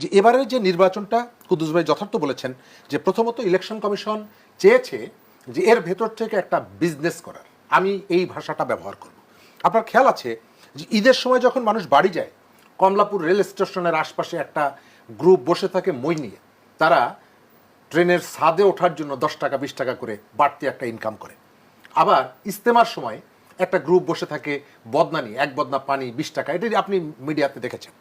যে এবারের যে নির্বাচনটা কুদ্দুস ভাই যথার্থ বলেছেন, যে প্রথমত ইলেকশন কমিশন চেয়েছে যে এর ভেতর থেকে একটা বিজনেস করার। আমি এই ভাষাটা ব্যবহার করব। আপনার খেয়াল আছে যে ঈদের সময় যখন মানুষ বাড়ি যায়, কমলাপুর রেল স্টেশনের আশপাশে একটা গ্রুপ বসে থাকে মই নিয়ে। তারা ট্রেনের ছাদে ওঠার জন্য দশ টাকা, বিশ টাকা করে বাড়তি একটা ইনকাম করে। আবার ইস্তেমার সময় একটা গ্রুপ বসে থাকে বদনা নিয়ে, এক বদনা পানি, বিশ টাকা এটি আপনি মিডিয়াতে দেখেছেন।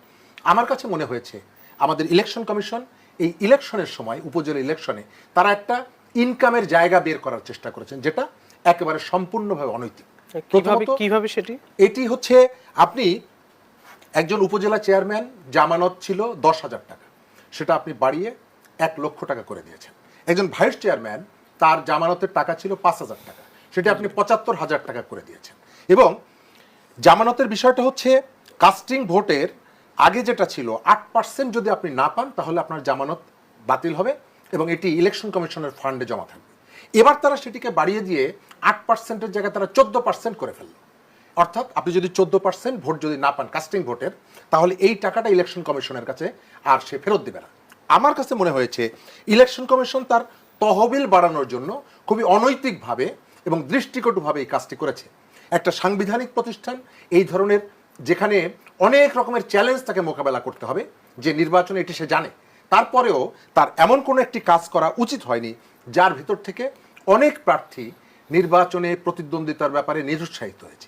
আমার কাছে মনে হয়েছে আমাদের ইলেকশন কমিশন এই ইলেকশনের সময় উপজেলা ইলেকশনে তারা একটা ইনকামের জায়গা বের করার চেষ্টা করেছেন যেটা একেবারে সম্পূর্ণভাবে অনৈতিক। কীভাবে সেটি? এটি হচ্ছে আপনি একজন উপজেলা চেয়ারম্যান জামানত ছিল দশ হাজার টাকা। সেটা আপনি বাড়িয়ে এক লক্ষ টাকা করে দিয়েছেন। একজন ভাইস চেয়ারম্যান তার জামানতের টাকা ছিল পাঁচ হাজার টাকা। সেটা আপনি পঁচাত্তর হাজার টাকা করে দিয়েছেন। এবং জামানতের বিষয়টা হচ্ছে কাস্টিং ভোটের আগে যেটা ছিল, আট পার্সেন্ট যদি আপনি না পান, তাহলে আপনার জামানত বাতিল হবে এবং এটি ইলেকশন কমিশনের ফান্ডে জমা থাকবে। এবার তারা সেটিকে বাড়িয়ে দিয়ে আট পার্সেন্টের জায়গায় তারা চোদ্দ পার্সেন্ট করে ফেলল। অর্থাৎ আপনি যদি চোদ্দ পার্সেন্ট ভোট যদি না পান কাস্টিং ভোটের, তাহলে এই টাকাটা ইলেকশন কমিশনের কাছে আর সে ফেরত দেবে না। আমার কাছে মনে হয়েছে ইলেকশন কমিশন তার তহবিল বাড়ানোর জন্য খুবই অনৈতিকভাবে এবং দৃষ্টিকটুভাবে এই কাজটি করেছে। একটা সাংবিধানিক প্রতিষ্ঠান, এই ধরনের যেখানে অনেক রকমের চ্যালেঞ্জ তাকে মোকাবেলা করতে হবে, যে নির্বাচনে এটি সে জানে। তারপরেও তার এমন কোনো একটি কাজ করা উচিত হয়নি, যার ভিতর থেকে অনেক প্রার্থী নির্বাচনে প্রতিদ্বন্দ্বিতার ব্যাপারে নিরুৎসাহিত হয়েছে।